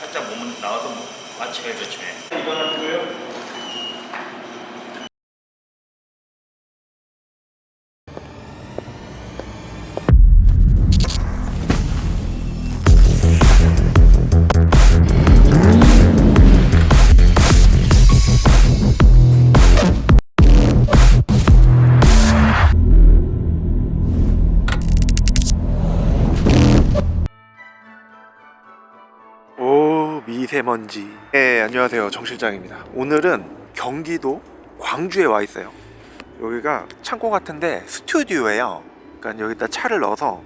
살짝 몸은 나와서 뭐 아침에 그치네 이거는 뭐예요? 미세먼지. 네 안녕하세요. 정 실장입니다. 오늘은 경기도 광주에 와 있어요. 여기가 창고 같은데 스튜디오예요. 그러니까 여기다 차를 넣어서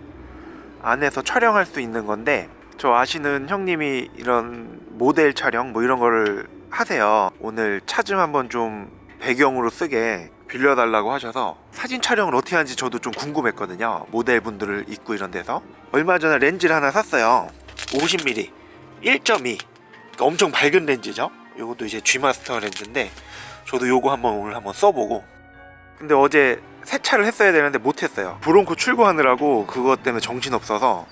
안에서 촬영할 수 있는 건데 저 아시는 형님이 이런 모델 촬영 뭐 이런 거를 하세요. 오늘 차 좀 한번 좀 배경으로 쓰게 빌려달라고 하셔서 사진 촬영을 어떻게 하는지 저도 좀 궁금했거든요. 모델 분들을 입고 이런 데서. 얼마 전에 렌즈를 하나 샀어요. 50mm 1.2 그러니까 엄청 밝은 렌즈죠? 요것도 이제 G마스터 렌즈인데 저도 요거 한번 오늘 한번 써보고. 근데 어제 세차를 했어야 되는데 못했어요. 브론코 출고하느라고 그것 때문에 정신 없어서.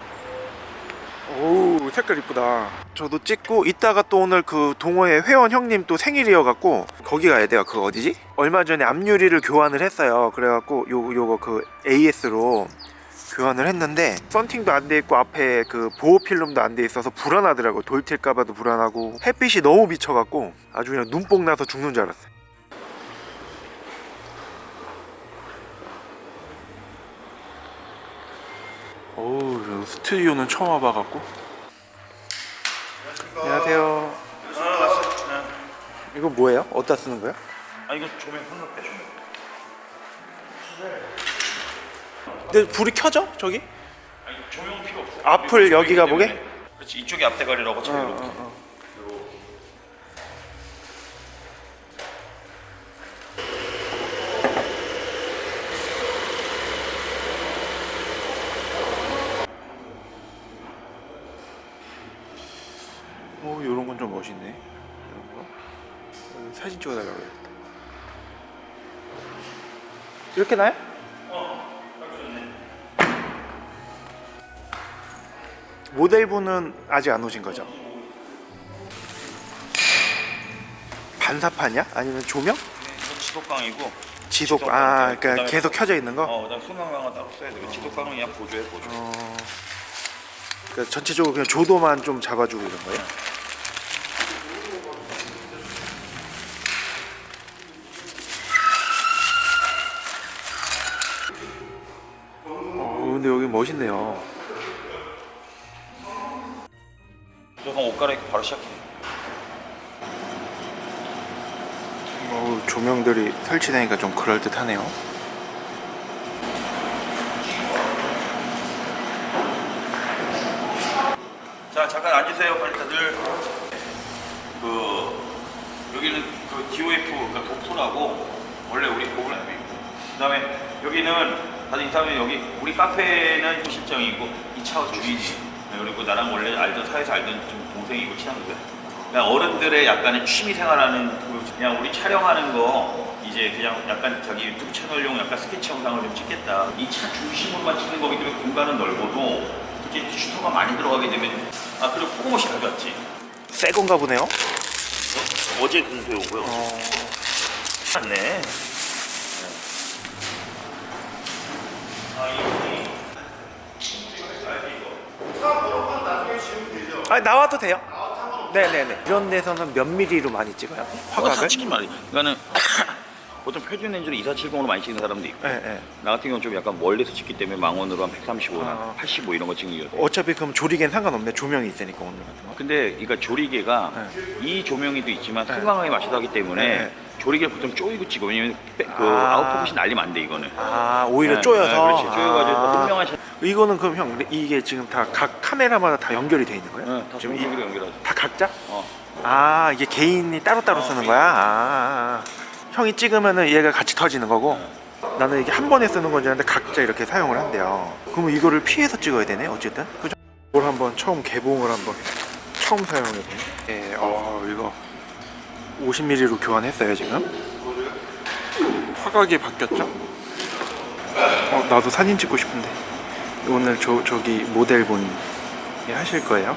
오우 색깔 이쁘다. 저도 찍고 이따가 또 오늘 그 동호회 회원 형님 또 생일이어갖고 거기 가야 돼요. 그 어디지? 얼마 전에 앞유리를 교환을 했어요. 그래갖고 요, 요거 그 AS로 교환을 했는데 썬팅도 안 돼 있고 앞에 그 보호 필름도 안 돼 있어서 불안하더라고 돌 튈까봐도 불안하고. 햇빛이 너무 비쳐갖고 아주 그냥 눈뽕 나서 죽는 줄 알았어요. 어우 스튜디오는 처음 와봐갖고. 안녕하세요. 이거 뭐예요? 어디다 쓰는 거예요? 아 이거 조명 상납대 조명 근데 불이 켜져? 저기? 아니 조명 필요 없어 앞을 이거 여기가 보게? 때문에. 그렇지 이쪽이 앞대가리라고 어. 오 이런 건 좀 멋있네 이런 거 어, 사진 찍어달라고 그랬다 이렇게 나요? 모델분은 아직 안 오신 거죠? 반사판이야? 아니면 조명? 이거 지독강이고 지속 지속, 아 네, 그러니까 계속 켜져 있는 거? 어 그다음 소방강은 따로 써야 돼 지독강은 그냥 보조해 보조 어, 그러니까 전체적으로 그냥 조도만 좀 잡아주고 이런 거예요? 어, 근데 여기 멋있네요. 갈아입고 바로 시작해 어, 조명들이 설치되니까 좀 그럴 듯하네요. 자 잠깐 앉으세요. 빨리 다들. 그 여기는 그 DOF 그러니까 도프라고 원래 우리 하고 있고 그다음에 여기는 다들 인사하면 여기 우리 카페는 실정이고 이차 주인이 네, 그리고 나랑 원래 알던 사회에서 알던 좀 동생이고 친한 거야 그냥 어른들의 약간의 취미 생활하는 그 그냥 우리 촬영하는 거 이제 그냥 약간 자기 유튜브 채널용 약간 스케치 영상을 좀 찍겠다. 이 차 중심으로만 찍는 거기 때문에 공간은 넓어도 이제 슈터가 많이 들어가게 되면 아 그리고 포그모시 가져왔지. 새 건가 보네요. 어? 어제 공부해 오고요. 어, 맞네. 아 이분이 아 나와도 돼요? 네네네. 이런 데서는 몇 미리로 많이 찍어요? 화각을? 찍긴 말이 그러니까는 보통 표준 렌즈로 2470으로 많이 찍는 사람도 있고 네, 네. 나 같은 경우는 좀 약간 멀리서 찍기 때문에 망원으로 한 135나 아. 85 이런 거 찍는 게 어차피 그럼 조리개는 상관없네. 조명이 있으니까 오늘 같은 거. 근데 그러니까 조리개가 이 조명이도 있지만 성광하게 마시도 하기 때문에 네. 조리개 보통 쪼이고 찍어 왜냐면 빼- 그 아. 아웃포커싱 날리면 안 돼 이거는 아 오히려 네, 쪼여서. 네, 그렇지 쪼여가지고 아. 분명한 샷 이거는 그럼 형 이게 지금 다 각 카메라마다 다 연결이 돼 있는 거예요? 네, 다 지금 이, 동영으로 연결하죠 다 각자? 어. 아 이게 개인이 따로따로 어, 쓰는. 거야? 아, 아, 아. 형이 찍으면은 얘가 같이 터지는 거고 나는 이게 한 번에 쓰는 건지 알았는데 각자 이렇게 사용을 한대요 그러면 이거를 피해서 찍어야 되네 어쨌든 그죠? 이걸 한번 처음 개봉을 한번 처음 사용해 보네 예, 어 이거 50mm로 교환했어요 지금? 화각이 바뀌었죠? 어, 나도 사진 찍고 싶은데. 오늘 저, 저기 모델분이 하실 거예요?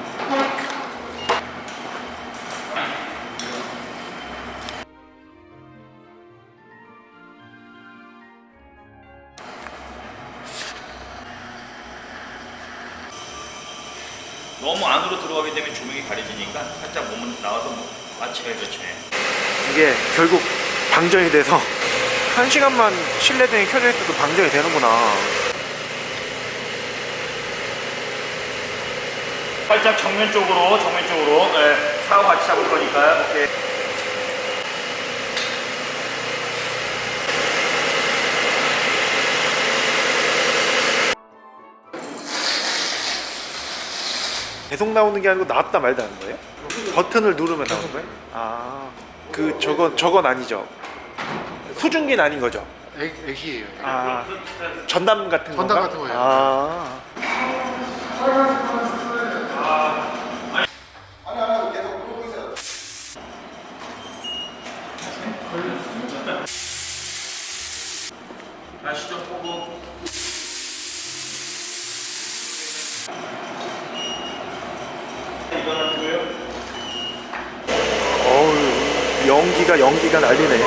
너무 안으로 들어가게 되면 조명이 가려지니까 살짝 몸은 나와서 뭐 마취가 그렇죠. 이게 결국 방전이 돼서 한 시간만 실내등이 켜져 있어도 방전이 되는구나. 살짝 정면 쪽으로 정면 쪽으로 네, 사고 같이 잡을 거니까요. 오케이. 계속 나오는 게 아니고 나왔다 말다 하는 거예요? 버튼을 누르면 나오는 거예요? 아, 그 저건 저건 아니죠. 수증기는 아닌 거죠. 액, 액이에요. 아, 전담 같은 전담 건가? 같은 거예요. 아, 좀 보고. 이거는 뭐예요? 어우, 연기가 연기가 난리네.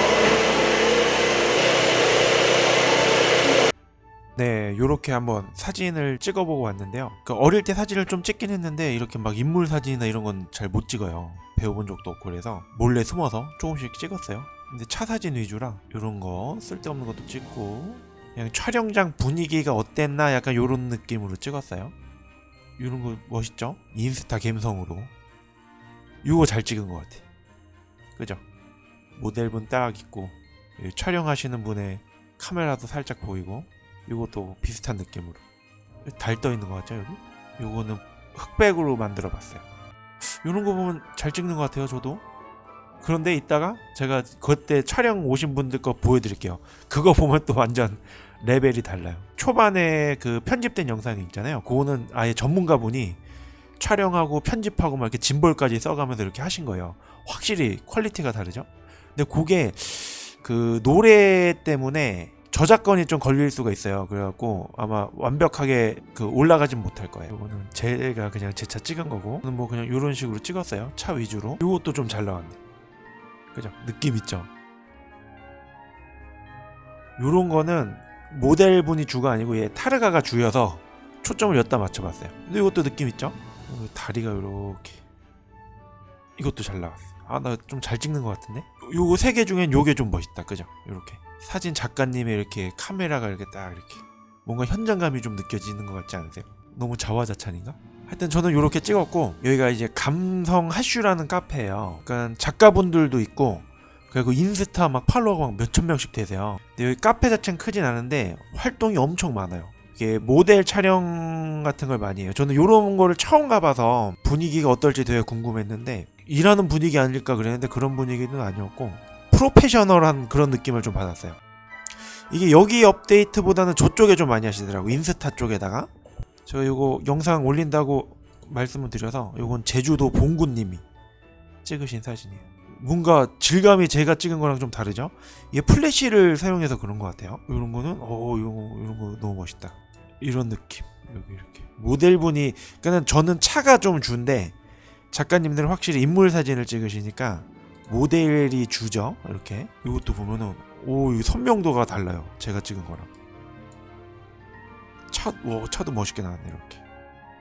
네, 요렇게 한번 사진을 찍어보고 왔는데요. 그 어릴 때 사진을 좀 찍긴 했는데 이렇게 막 인물 사진이나 이런 건 잘 못 찍어요. 배워본 적도 없고 그래서 몰래 숨어서 조금씩 찍었어요. 근데 차 사진 위주라 이런 거 쓸데없는 것도 찍고 그냥 촬영장 분위기가 어땠나 약간 요런 느낌으로 찍었어요. 이런 거 멋있죠? 인스타 감성으로. 이거 잘 찍은 것 같아. 그죠? 모델분 딱 있고 여기 촬영하시는 분의 카메라도 살짝 보이고 이것도 비슷한 느낌으로. 달 떠 있는 것 같죠 여기? 요거는 흑백으로 만들어 봤어요. 이런 거 보면 잘 찍는 것 같아요 저도. 그런데 이따가 제가 그때 촬영 오신 분들 거 보여드릴게요. 그거 보면 또 완전 레벨이 달라요. 초반에 그 편집된 영상이 있잖아요. 그거는 아예 전문가분이 촬영하고 편집하고 막 이렇게 짐볼까지 써가면서 이렇게 하신 거예요. 확실히 퀄리티가 다르죠 근데 그게 그 노래 때문에 저작권이 좀 걸릴 수가 있어요. 그래갖고 아마 완벽하게 그 올라가진 못할 거예요. 이거는 제가 그냥 제 차 찍은 거고, 뭐 그냥 이런 식으로 찍었어요. 차 위주로. 이것도 좀 잘 나왔네. 그죠? 느낌 있죠. 요런 거는 모델분이 주가 아니고 얘 타르가가 주여서 초점을 여기다 맞춰봤어요. 근데 이것도 느낌 있죠? 어, 다리가 이렇게. 이것도 잘 나왔어. 아, 나 좀 잘 찍는 것 같은데? 요거 세 개 중엔 요게 좀 멋있다. 그죠? 요렇게. 사진 작가님의 이렇게 카메라가 이렇게 딱 이렇게. 뭔가 현장감이 좀 느껴지는 것 같지 않으세요? 너무 자화자찬인가? 하여튼 저는 요렇게 찍었고, 여기가 이제 감성 하슈라는 카페예요. 그러니까 작가분들도 있고, 그리고 인스타 막 팔로워가 막 몇천 명씩 되세요. 근데 여기 카페 자체는 크진 않은데, 활동이 엄청 많아요. 이게 모델 촬영 같은 걸 많이 해요. 저는 이런 거를 처음 가봐서 분위기가 어떨지 되게 궁금했는데 일하는 분위기 아닐까 그랬는데 그런 분위기는 아니었고 프로페셔널한 그런 느낌을 좀 받았어요. 이게 여기 업데이트보다는 저쪽에 좀 많이 하시더라고 인스타 쪽에다가 제가 이거 영상 올린다고 말씀을 드려서 이건 제주도 봉구님이 찍으신 사진이에요. 뭔가 질감이 제가 찍은 거랑 좀 다르죠? 이게 플래시를 사용해서 그런 것 같아요. 이런 거는 어 이런 거 이런 거 너무 멋있다. 이런 느낌 여기 이렇게 모델분이 그러니까 저는 차가 좀 준데 작가님들은 확실히 인물 사진을 찍으시니까 모델이 주죠 이렇게. 이것도 보면은 오 이 선명도가 달라요 제가 찍은 거랑. 차, 와, 차도 멋있게 나왔네 이렇게.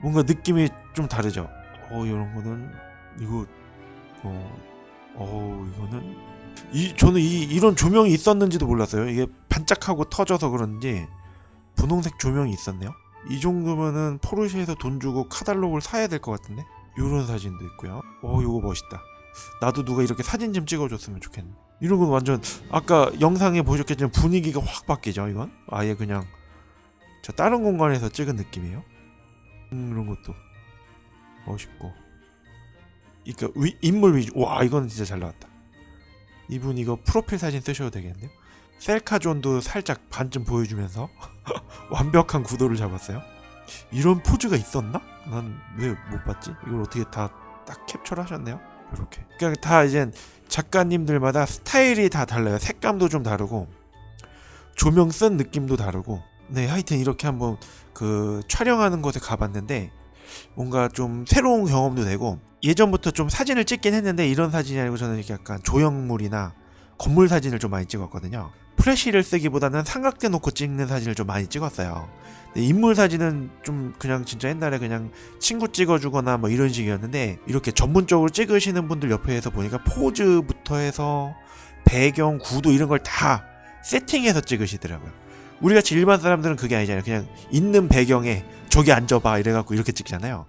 뭔가 느낌이 좀 다르죠? 어 이런 거는 이거 어, 어 이거는. 이 저는 이 이런 조명이 있었는지도 몰랐어요. 이게 반짝하고 터져서 그런지 분홍색 조명이 있었네요. 이 정도면은 포르쉐에서 돈 주고 카달로그를 사야 될 것 같은데? 요런 사진도 있고요. 어, 요거 멋있다. 나도 누가 이렇게 사진 좀 찍어줬으면 좋겠네. 이런 건 완전 아까 영상에 보셨겠지만 분위기가 확 바뀌죠. 이건 아예 그냥 저 다른 공간에서 찍은 느낌이에요. 음, 이런 것도 멋있고. 그러니까 위, 인물 위주. 와, 이건 진짜 잘 나왔다. 이분 이거 프로필 사진 쓰셔도 되겠는데요. 셀카존도 살짝 반쯤 보여주면서 완벽한 구도를 잡았어요. 이런 포즈가 있었나? 난 왜 못 봤지? 이걸 어떻게 다 딱 캡처를 하셨네요. 이렇게. 그냥 다 이제 작가님들마다 스타일이 다 달라요. 색감도 좀 다르고 조명 쓴 느낌도 다르고. 네, 하여튼 이렇게 한번 그 촬영하는 곳에 가봤는데 뭔가 좀 새로운 경험도 되고 예전부터 좀 사진을 찍긴 했는데 이런 사진이 아니고 저는 이렇게 약간 조형물이나 건물 사진을 좀 많이 찍었거든요. 프레쉬를 쓰기보다는 삼각대 놓고 찍는 사진을 좀 많이 찍었어요. 인물 사진은 좀 그냥 진짜 옛날에 그냥 친구 찍어주거나 뭐 이런 식이었는데 이렇게 전문적으로 찍으시는 분들 옆에서 보니까 포즈부터 해서 배경, 구도 이런 걸 다 세팅해서 찍으시더라고요. 우리 같이 일반 사람들은 그게 아니잖아요. 그냥 있는 배경에 저기 앉아봐 이래갖고 이렇게 찍잖아요.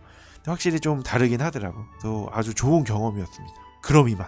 확실히 좀 다르긴 하더라고. 또 아주 좋은 경험이었습니다. 그럼 이만.